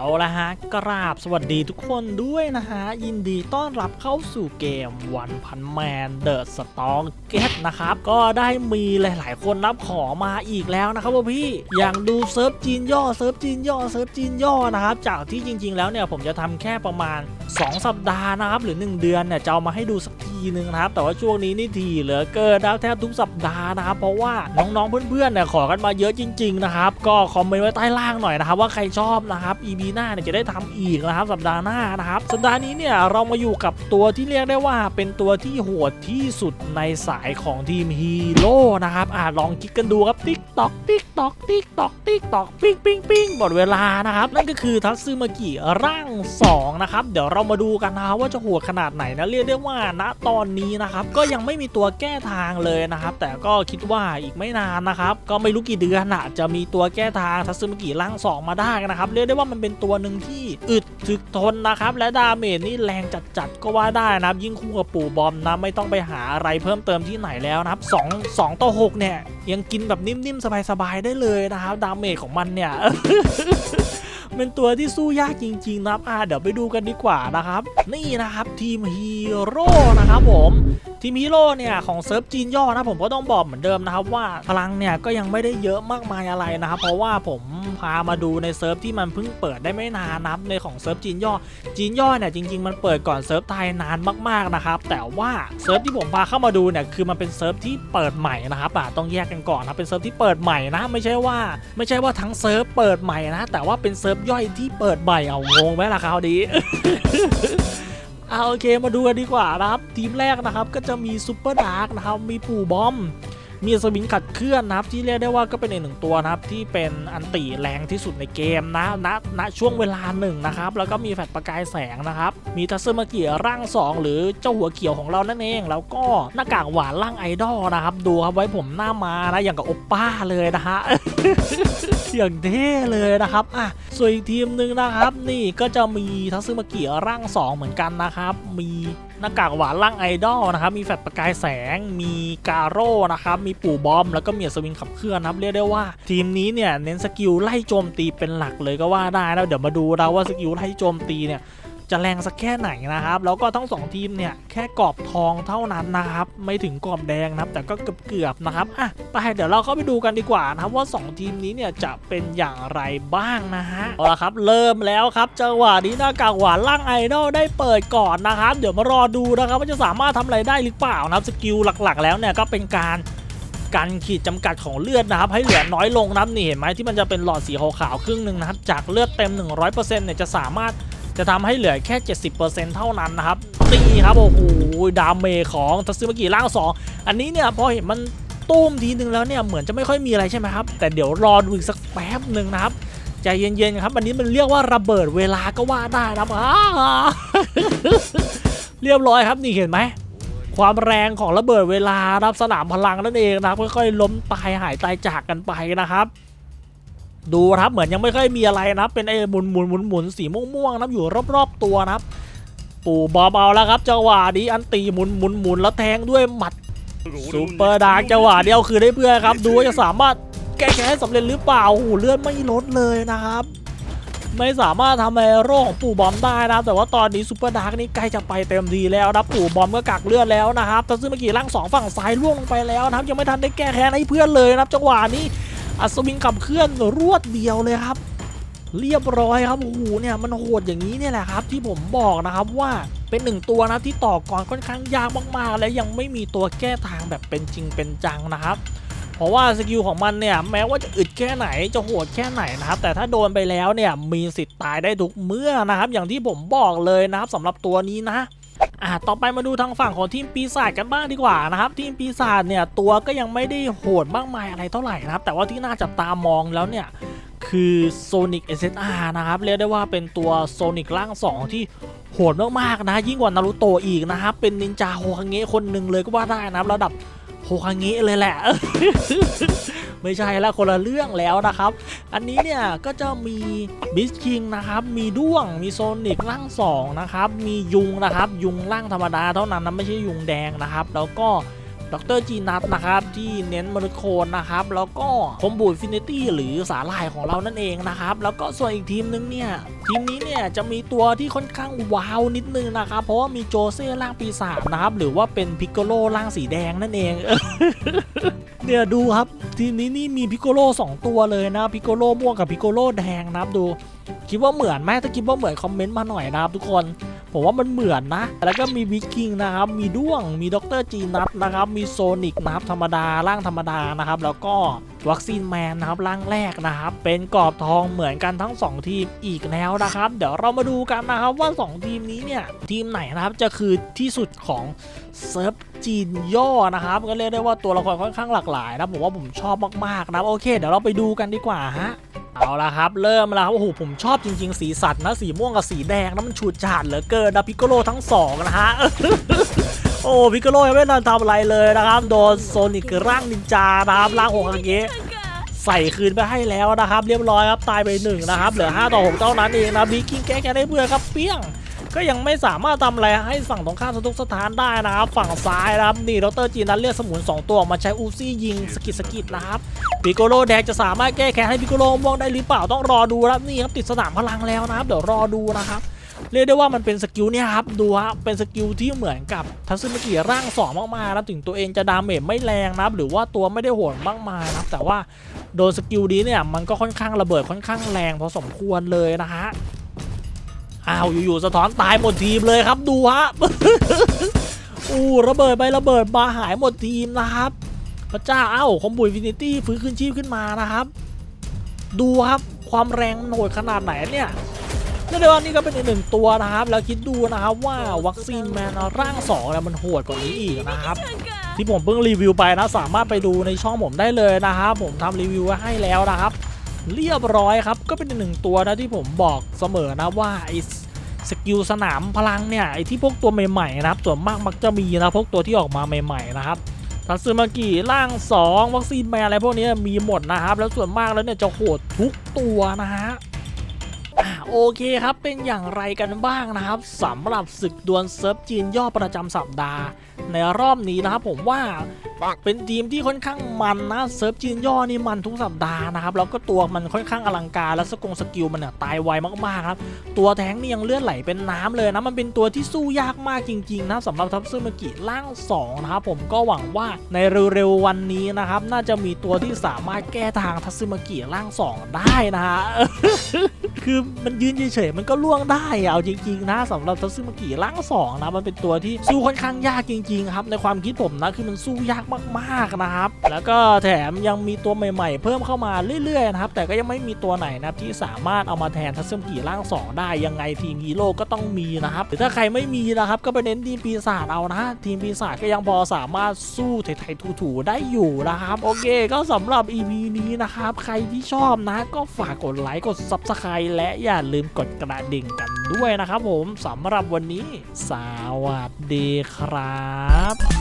เอาละฮะกราบสวัสดีทุกคนด้วยนะฮะ ยินดีต้อนรับเข้าสู่เกมวันพันแมนเดอะสตองเกตนะครับ ก็ได้มีหลาย ๆ คนรับขอมาอีกแล้วนะครับว่าพี่อย่างดูเซิร์ฟจีนย่อเซิร์ฟจีนย่อเซิร์ฟจีนย่อนะครับ จากที่จริง ๆ แล้วเนี่ยผมจะทำแค่ประมาณ 2 สัปดาห์นะครับ หรือ 1 เดือนเนี่ยจะเอามาให้ดูสักที นึงนะครับ แต่ว่าช่วงนี้นี่ทีเหลือเกินนะครับแทบทุกสัปดาห์นะครับ เพราะว่าน้องๆเพื่อนๆเนี่ยขอกันมาเยอะจริง ๆ นะครับ ก็คอมเมนต์ไว้ใต้ล่างหน่อยนะครับ ว่าใครชอบนะครับ EP หน้าเนี่ยจะได้ทำอีกนะครับ สัปดาห์หน้านะครับ สัปดาห์นี้เนี่ยเรามาอยู่กับตัวที่เรียกได้ว่าเป็นตัวที่โหดที่สุดในสายของทีมฮีโร่นะครับอ่าลองคิดกันดูครับติ๊กตอกติ๊กตอกติ๊กตอกติ๊กตอกปิ้งปิ้งปิ้งหมดเวลานะครับ นั่นก็คือทัตซึมากิร่าง2นะครับเดี๋ยวเรามาดูกันนะครับว่าจะโหดขนาดไหนนะเรียกได้ว่าณตอนนี้นะครับก็ยังไม่มีตัวแก้ทางเลยนะครับ แต่ก็คิดว่าอีกไม่นานนะครับ ก็ไม่รู้กี่เดือนอะจะมีตัวแก้ทางทัตซึมากิร่าง2มาได้นะครับเรียกได้ว่ามันเป็นตัวหนึ่งที่อึดถึกทนนะครับ และดาเมจนี่แรงจัดๆก็ว่าได้นะครับ ยิ่งคู่กับปู่บอมนะไม่ต้องไปหาอะไรเพิ่มเติมที่ไหนแล้วนะครับ2 2ต่อ6เนี่ยยังกินแบบนิ่มๆสบายๆได้เลยนะครับดาเมจของมันเนี่ย เป็นตัวที่สู้ยากจริงๆนะครับอ่าเดี๋ยวไปดูกันดีกว่านะครับ นี่นะครับทีมฮีโร่นะครับผมทีมฮีโร่เนี่ยของเซิร์ฟจีนย่อนะผมก็ต้องบอกเหมือนเดิมนะครับว่าพลังเนี่ยก็ยังไม่ได้เยอะมากมายอะไรนะครับเพราะว่าผมพามาดูในเซิร์ฟที่มันเพิ่งเปิดได้ไม่นานนับในของเซิร์ฟจีนย่อ จีนย่อเนี่ยจริง ๆ มันเปิดก่อนเซิร์ฟไทยนานมากๆนะครับแต่ว่าเซิร์ฟที่ผมพาเข้ามาดูเนี่ยคือมันเป็นเซิร์ฟที่เปิดใหม่นะครับอะต้องแยกกันก่อนนะเป็นเซิร์ฟที่เปิดใหม่นะ ไม่ใช่ว่า ไม่ใช่ว่าทั้งเซิร์ฟเปิดใหม่นะ แต่ว่าเป็นเซิร์ฟย่อยที่เปิดใหม่เอางงไหมล่ะคราวนี้เอาโอเคมาดูกันดีกว่านะครับ ทีมแรกนะครับก็จะมีซูเปอร์ดาร์กนะครับมีปู่บอม มีสวิงขัดเคลื่อนนะครับที่เรียกได้ว่าก็เป็นอีกหนึ่งตัวนะครับที่เป็นอันติแรงที่สุดในเกมนะณณช่วงเวลาหนึ่งนะครับแล้วก็มีแฟลชประกายแสงนะครับมีทัศมาเกียร่าง 2 หรือเจ้าหัวเขียวของเรานั่นเอง แล้วก็หน้ากากหวานร่างไอดอลนะครับดูครับไว้ผมหน้ามานะอย่างกับโอปป้าเลยนะฮะอย่างเท่เลยนะครับอะส่วนอีกทีมหนึ่งนะครับ นี่ก็จะมีทัศมาเกียร่าง 2 เหมือนกันนะครับมี หน้ากากหวานร่างไอดอลนะครับมีแฟลชประกายแสง มีกาโร่นะครับมีปู่บอม แล้วก็มีสวิงขับเคลื่อนนะครับเรียกได้ว่า ทีมนี้เนี่ยเน้นสกิลไล่โจมตีเป็นหลักเลยก็ว่าได้แล้วเดี๋ยวมาดูเราว่าสกิลไล่โจมตีเนี่ย จะแรงสักแค่ไหนนะครับ แล้วก็ทั้งสองทีมเนี่ยแค่กรอบทองเท่านั้นนะครับ ไม่ถึงกรอบแดงนะครับ แต่ก็เกือบๆนะครับอะไปเดี๋ยวเราเข้าไปดูกันดีกว่านะครับว่า 2 ทีมนี้เนี่ยจะเป็นอย่างไรบ้างนะฮะเอาละครับ เริ่มแล้วครับจังหวะนี้หน้ากากหวานล่างไอดอลได้เปิดก่อนนะครับ เดี๋ยวมารอดูนะครับว่าจะสามารถทำอะไรได้หรือเปล่านะครับสกิลหลักๆ แล้วเนี่ยก็เป็นการการขีดจำกัดของเลือดนะครับ ให้เหลือน้อยลงนะครับนี่เห็นไหมที่มันจะเป็นหลอดสีขาวๆครึ่งหนึ่งนะครับจากเลือดเต็ม 100%เนี่ยจะสามารถ จะทำให้เหลือแค่ 70%เท่านั้นนะครับนี่ครับโอ้โหดาเมจของทัซึมากิร่าง 2 อันนี้เนี่ยพอเห็นมันตุ้มทีนึงแล้วเนี่ยเหมือนจะไม่ค่อยมีอะไรใช่ไหมครับ แต่เดี๋ยวรอดูอีกสักแป๊บหนึ่งนะครับใจเย็นๆครับอันนี้มันเรียกว่าระเบิดเวลาก็ว่าได้นะครับอ้าเรียบร้อยครับนี่เห็นไหมความแรงของระเบิดเวลารับสนามพลังนั่นเองนะครับค่อยๆล้มตายหายตายจากกันไปนะครับ ดูครับเหมือนยังไม่ค่อยมีอะไรนะครับ เป็นไอ้หมุนหมุนหมุนหมุนสีม่วงๆนะครับอยู่รอบๆตัวนะครับ ปู่บอมเอาแล้วครับจังหวะนี้อันตีหมุนหมุนหมุนแล้วแทงด้วยหมัดซูเปอร์ดาร์กจังหวะเดียวคือได้เพื่อนครับ ดูว่าจะสามารถแก้แค้นสำเร็จหรือเปล่าโอ้โหเลือดไม่ลดเลยนะครับ ไม่สามารถทำให้โร่ของปู่บอมได้นะแต่ว่าตอนนี้ซูเปอร์ดาร์กนี่ใกล้จะไปเต็มทีแล้วนะปู่บอมก็กักเลือดแล้วนะครับทัซึมากิร่างสองฝั่งซ้ายล่วงลงไปแล้วนะครับยังไม่ทันได้แก้แค้นให้เพื่อนเลยนะครับจังหวะนี้ อัศวินขับเคลื่อนรวดเดียวเลยครับ เรียบร้อยครับโอ้โหเนี่ยมันโหดอย่างนี้เนี่ยแหละครับ ที่ผมบอกนะครับว่าเป็นหนึ่งตัวนะที่ต่อกรค่อนข้างยากมากๆ และยังไม่มีตัวแก้ทางแบบเป็นจริงเป็นจังนะครับ เพราะว่าสกิลของมันเนี่ยแม้ว่าจะอึดแค่ไหนจะโหดแค่ไหนนะครับ แต่ถ้าโดนไปแล้วเนี่ยมีสิทธิ์ตายได้ทุกเมื่อนะครับ อย่างที่ผมบอกเลยนะครับสำหรับตัวนี้นะ อ่าต่อไปมาดูทางฝั่งของทีมปีศาจกันบ้างดีกว่านะครับทีมปีศาจเนี่ยตัวก็ยังไม่ได้โหดมากมายอะไรเท่าไหร่นะครับ แต่ว่าที่น่าจับตามองแล้วเนี่ยคือ Sonic SSR นะครับเรียกได้ว่าเป็นตัว Sonic ร่าง 2 ที่โหดมากๆนะ ยิ่งกว่านารูโตะอีกนะครับ เป็นนินจาโฮคังเงะคนหนึ่งเลยก็ว่าได้นะครับ ระดับโฮคังเงะเลยแหละ ไม่ใช่แล้วคนละเรื่องแล้วนะครับ อันนี้เนี่ยก็จะมีบิสคิงนะครับมีด้วงมีโซนิกร่าง2นะครับมียุงนะครับยุงร่างธรรมดาเท่านั้นนะไม่ใช่ยุงแดงนะครับ แล้วก็ดรจีนัทนะครับที่เน้นมนุษย์โคนนะครับ แล้วก็คอมบูฟินิตี้หรือสาหร่ายของเรานั่นเองนะครับ แล้วก็ส่วนอีกทีมนึงเนี่ย ทีมนี้เนี่ยจะมีตัวที่ค่อนข้างว้าวนิดนึงนะครับ เพราะว่ามีโจเซ่ร่างปีศาจนะครับ หรือว่าเป็นพิกโกโลร่างสีแดงนั่นเอง เนี่ยดูครับทีมนี้นี่มีพิโกโลสองตัวเลยนะพิโกโลม่วงกับพิโกโลแดงนะครับดู คิดว่าเหมือนไหมถ้าคิดว่าเหมือนคอมเมนต์มาหน่อยนะครับทุกคน ผมว่ามันเหมือนนะ แล้วก็มีวิกกิ้งนะครับ มีด้วง มีด็อกเตอร์จีนัทนะครับ มีโซนิกนะครับธรรมดาร่างธรรมดานะครับ แล้วก็วัคซีนแมนนะครับร่างแรกนะครับ เป็นกรอบทองเหมือนกันทั้ง 2 ทีมอีกแล้วนะครับ เดี๋ยวเรามาดูกันนะครับว่า 2 ทีมนี้เนี่ยทีมไหนนะครับจะคือที่สุดของเซิร์ฟจีนย่อนะครับ ก็เรียกได้ว่าตัวละครค่อนข้างหลากหลายนะผมว่าผมชอบมากๆนะโอเค เดี๋ยวเราไปดูกันดีกว่าฮะ เอาละครับ เริ่มแล้วครับโอ้โหผมชอบจริง ๆ สีสันนะสีม่วงกับสีแดงนะมันฉูดฉาดเหลือเกินนะพิกโกโลทั้งสองนะฮะโอ้พิกโกโลยังไม่ทันทำอะไรเลยนะครับโดนโซนิกร่างนินจานะครับร่างโฮคาเกะใส่คืนไปให้แล้วนะครับ เรียบร้อยครับตายไปหนึ่งนะครับเหลือ5ต่อ6เท่านั้นเองนะบิ๊กกิ้งแก้แกได้เบื่อครับเปี้ยงก็ยังไม่สามารถทำอะไรให้ฝั่งตรงข้ามสะทุกสถานได้นะครับ ฝั่งซ้ายนะครับนี่ดรจีนัทเรียกสมุน2ตัวออกมาใช้อูซี่ยิงสกิดสกิดนะครับ ปิโกโลแดงจะสามารถแก้แค้นให้ปิโกโลม่วงได้หรือเปล่าต้องรอดูครับนี่ครับติดสนามพลังแล้วนะครับเดี๋ยวรอดูนะครับเรียกได้ว่ามันเป็นสกิลเนี่ยครับดูฮะเป็นสกิลที่เหมือนกับทัศนกิร่างสองมากๆนะถึงตัวเองจะดาเมจไม่แรงนะครับหรือว่าตัวไม่ได้โหดมากมายนะครับแต่ว่าโดนสกิลนี้เนี่ยมันก็ค่อนข้างระเบิดค่อนข้างแรงพอสมควรเลยนะฮะอ้าวอยู่ๆสะท้อนตายหมดทีมเลยครับดูฮะอู้ระเบิดไประเบิดมาหายหมดทีมนะครับ พระเจ้าเอ้าคอมบุยฟินิตี้ฟื้นคืนชีพขึ้นมานะครับ ดูครับความแรงมันโหดขนาดไหนเนี่ยเรียกได้ว่านี่ก็เป็นอีกหนึ่งตัวนะครับ แล้วคิดดูนะครับว่าวัคซีนแมนร่างสองเนี่ยมันโหดกว่านี้อีกนะครับ ที่ผมเพิ่งรีวิวไปนะสามารถไปดูในช่องผมได้เลยนะครับผมทำรีวิวไว้ให้แล้วนะครับ เรียบร้อยครับก็เป็นอีกหนึ่งตัวนะที่ผมบอกเสมอนะว่าไอ้สกิลสนามพลังเนี่ยไอ้ที่พวกตัวใหม่ๆนะครับส่วนมากมักจะมีนะพวกตัวที่ออกมาใหม่ๆนะครับ ทัซึมากิร่าง2วัคซีนแมนอะไรพวกนี้มีหมดนะครับ แล้วส่วนมากแล้วเนี่ยจะโหดทุกตัวนะฮะ โอเคครับเป็นอย่างไรกันบ้างนะครับสำหรับศึกดวลเซิร์ฟจีนย่อประจำสัปดาห์ ในรอบนี้นะครับผมว่าเป็นทีมที่ค่อนข้างมันนะเซิร์ฟจีนย่อนี่มันทุกสัปดาห์นะครับแล้วก็ตัวมันค่อนข้างอลังการและสกงสกิลมันเนี่ยตายไวมากๆครับตัวแท้งนี่ยังเลือดไหลเป็นน้ำเลยนะมันเป็นตัวที่สู้ยากมากจริงๆนะสำหรับทัพซึมากิร่าง2นะครับผมก็หวังว่าในเร็วๆวันนี้นะครับน่าจะมีตัวที่สามารถแก้ทางทัพซึมากิร่าง 2 ได้นะฮะคือมันยืนเฉยๆมันก็ล่วงได้เอาจริงๆนะสำหรับทัพซึมากิร่าง2นะมันเป็นตัวที่สู้ค่อนข้างยากจริงๆครับในความคิดผมนะคือมันสู้ยากมากๆนะครับแล้วก็แถมยังมีตัวใหม่ๆ เพิ่มเข้ามาเรื่อยๆนะครับแต่ก็ยังไม่มีตัวไหนนะที่สามารถเอามาแทนทัศมกีร่าง2ได้ยังไงทีมฮีโร่ก็ต้องมีนะครับหรือถ้าใครไม่มีนะครับก็ไปเน้นทีมปีศาจเอานะทีมปีศาจก็ยังพอสามารถสู้ไทยๆถูๆได้อยู่นะครับโอเค ก็สำหรับ EP นี้นะครับใครที่ชอบนะก็ฝากกดไลค์กด Subscribe และอย่าลืมกดกระดิ่งกันด้วยนะครับผมสำหรับวันนี้ สวัสดีครับ